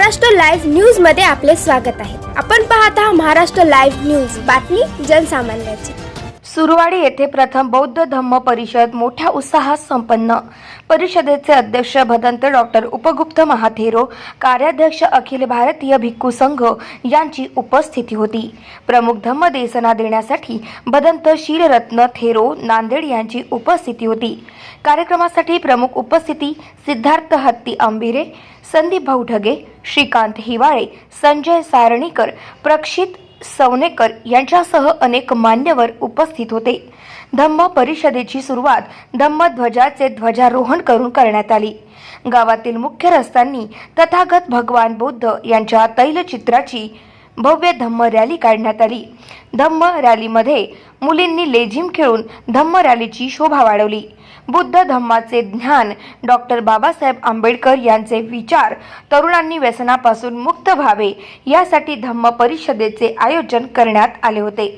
Maharashtra live न्यूजमध्ये आपले स्वागत आहे. आपण पाहत आहात महाराष्ट्र लाईव्ह न्यूज. बातमी जनसामान्याची. सुरवाडी येथे प्रथम बौद्ध धम्म परिषद मोठ्या उत्साहात संपन्न. परिषदेचे अध्यक्ष भदंत डॉक्टर उपगुप्त महाथेरो कार्याध्यक्ष अखिल भारतीय भिक्खू संघ यांची उपस्थिती होती. प्रमुख धम्म देसना देण्यासाठी भदंत शीलरत्न थेरो नांदेड यांची उपस्थिती होती. कार्यक्रमासाठी प्रमुख उपस्थिती सिद्धार्थ हत्ती आंबिरे संदीप भाऊ ढगे श्रीकांत हिवाळे संजय सारणीकर प्रक्षित सवनेकर यांच्यासह अनेक मान्यवर उपस्थित होते. धम्म परिषदेची सुरुवात धम्मध्वजाचे ध्वजारोहण करून करण्यात आली. गावातील मुख्य रस्त्यांनी तथागत भगवान बुद्ध यांच्या तैलचित्राची भव्य धम्म रॅली काढण्यात आली. धम्म रॅलीमध्ये मुलींनी लेझिम खेळून धम्म रॅलीची शोभा वाढवली. बुद्ध धम्माचे ज्ञान डॉक्टर बाबासाहेब आंबेडकर यांचे विचार तरुणांनी व्यसनापासून मुक्त व्हावे यासाठी धम्म परिषदेचे आयोजन करण्यात आले होते.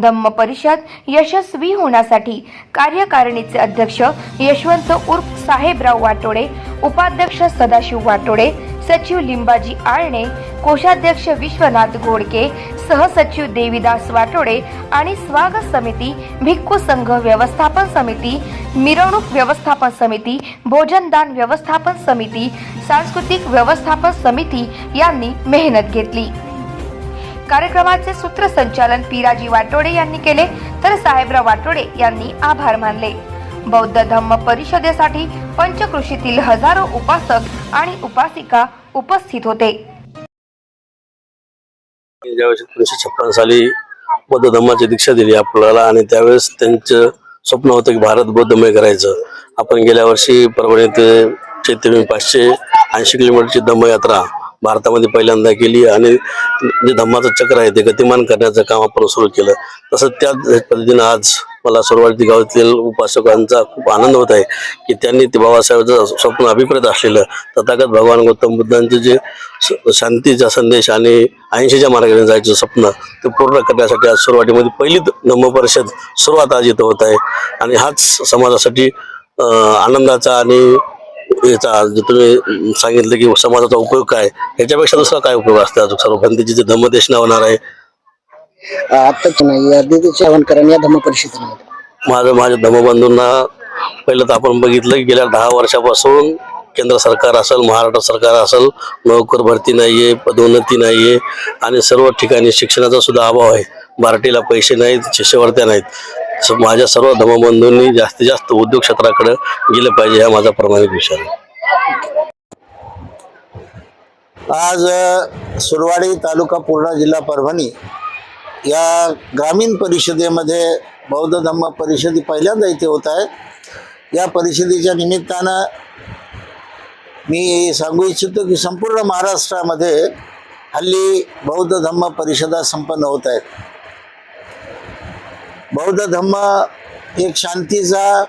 धम्म परिषद यशस्वी होण्यासाठी कार्यकारिणीचे अध्यक्ष यशवंत उर्फ साहेबराव वाटोडे उपाध्यक्ष सदाशिव वाटोडे सचिव लिंबाजी आळणे कोषाध्यक्ष विश्वनाथ घोडके सहसचिव देवीदास वाटोडे आणि स्वागत समिती भिक्खू संघ व्यवस्थापन समिती मिरवणूक व्यवस्थापन समिती भोजनदान व्यवस्थापन समिती सांस्कृतिक व्यवस्थापन समिती यांनी मेहनत घेतली. कार्यक्रमाचे सूत्रसंचालन पिराजी वाटोडे यांनी केले तर साहेबराव वाटोडे यांनी आभार मानले. बौद्ध धम्म परिषदेसाठी पंचकृषीतील हजारो उपासक आणि उपासिका उपस्थित होते. ज्यावेळेस एकोणीसशे छप्पन साली बौद्ध धम्माची दीक्षा दिली आपल्याला आणि त्यावेळेस त्यांचं स्वप्न होतं की भारत बौद्धमय करायचं. आपण गेल्या वर्षी परभणी ते चैतन्य पाचशे ऐंशी किलोमीटरची धम्मयात्रा भारतामध्ये पहिल्यांदा केली आणि जे धम्माचं चक्र आहे ते गतिमान करण्याचं काम आपण सुरू केलं. तसं त्याच पद्धतीनं आज मला सुरुवाती गावातील उपासकांचा खूप आनंद होत आहे की त्यांनी ते बाबासाहेबांचं स्वप्न अभिप्रेत असलेलं तथागत भगवान गौतम बुद्धांचे जे शांतीचा संदेश आणि ऐंशीच्या मार्गाने जायचं स्वप्न ते पूर्ण करण्यासाठी आज सुरुवातीमध्ये पहिली धम्म परिषद सुरुवात आज इथं होत आहे. आणि हाच समाजासाठी आनंदाचा आणि याचा जे तुम्ही सांगितलं की समाजाचा उपयोग काय? ह्याच्यापेक्षा दुसरा काय उपयोग असतो? अजून सर्व बंदीची जे धम्मदेशना होणार आहे आताच नाही या दिदी या धम्म परिषदेमध्ये माझं माझ्या धर्मबंधूंना पहिलं तर आपण बघितलं की गेल्या दहा वर्षापासून केंद्र सरकार असेल महाराष्ट्र सरकार असेल नोकर भरती नाहीये पदोन्नती नाहीये आणि सर्व ठिकाणी शिक्षणाचा सुद्धा अभाव आहे. मराठीला पैसे नाहीत शिष्यवर्त्या नाहीत. माझ्या सर्व धर्मबंधूंनी जास्तीत जास्त उद्योग क्षेत्राकडे गेलं पाहिजे हा माझा प्रामाणिक विचार आहे. आज सुरवाडी तालुका पूर्णा जिल्हा परभणी या ग्रामीण परिषदेमध्ये बौद्ध धम्म परिषद पहिल्यांदा इथे होत आहे. या परिषदेच्या निमित्तानं मी सांगू इच्छितो की संपूर्ण महाराष्ट्रामध्ये हल्ली बौद्ध धम्म परिषदा संपन्न होत आहेत. बौद्ध धम्म एक शांतीचा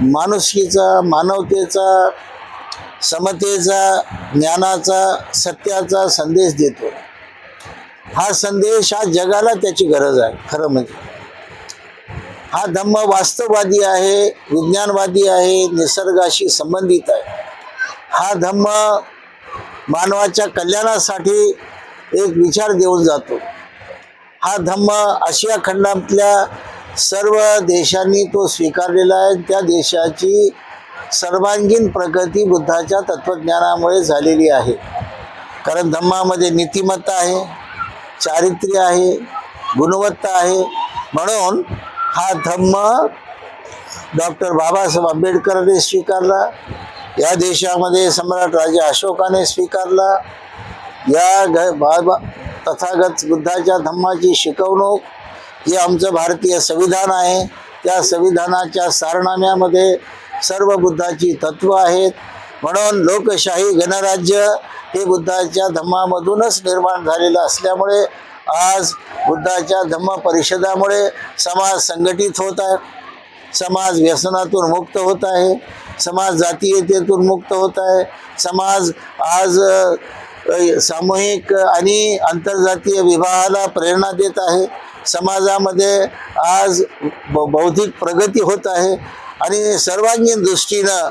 माणुसकीचा मानवतेचा समतेचा ज्ञानाचा सत्याचा संदेश देतो. हा संदेश हा जगाला त्याची गरज आहे खरं म्हणजे. हा धम्म वास्तववादी आहे विज्ञानवादी आहे निसर्गाशी संबंधित आहे. हा धम्म मानवाच्या कल्याणासाठी एक विचार देऊन जातो. हा धम्म आशिया खंडातल्या सर्व देशांनी तो स्वीकारलेला आहे. त्या देशाची सर्वांगीण प्रगती बुद्धाच्या तत्त्वज्ञानामुळे झालेली आहे. कारण धम्मामध्ये नीतिमत्ता आहे. चारित्र्य आहे गुणवत्ता आहे. म्हणून हा धम्म डॉक्टर बाबासाहेब आंबेडकरांनी स्वीकारला. या देशामध्ये सम्राट राजा अशोकाने स्वीकारला. या ग बाबा तथागत बुद्धाच्या धम्माची शिकवणूक हे आमचं भारतीय संविधान आहे. त्या संविधानाच्या सारनाम्यामध्ये सर्व बुद्धाची तत्त्व आहेत. म्हणून लोकशाही गणराज्य हे बुद्धाच्या धम्मामधूनच निर्माण झालेलं असल्यामुळे आज बुद्धाच्या धम्म परिषदामुळे समाज संघटित होत आहे. समाज व्यसनातून मुक्त होत आहे. समाज जातीयतेतून मुक्त होत आहे. समाज आज सामूहिक आणि आंतरजातीय विवाहाला प्रेरणा देत आहे. समाजामध्ये आज ब- बौद्धिक प्रगती होत आहे. आणि सर्वांगीण दृष्टीनं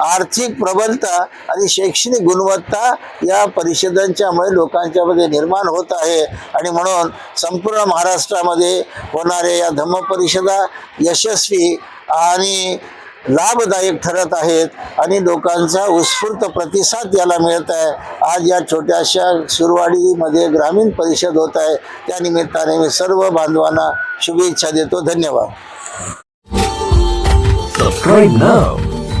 आर्थिक प्रबलता आणि शैक्षणिक गुणवत्ता या परिषदांच्यामुळे लोकांच्यामध्ये निर्माण होत आहे. आणि म्हणून संपूर्ण महाराष्ट्रामध्ये होणाऱ्या या धम्म परिषदा यशस्वी आणि लाभदायक ठरत आहेत आणि लोकांचा उत्स्फूर्त प्रतिसाद याला मिळत आहे. आज या छोट्याशा सुरवाडीमध्ये ग्रामीण परिषद होत आहे. त्या निमित्ताने मी सर्व बांधवांना शुभेच्छा देतो. धन्यवाद. Subscribe now.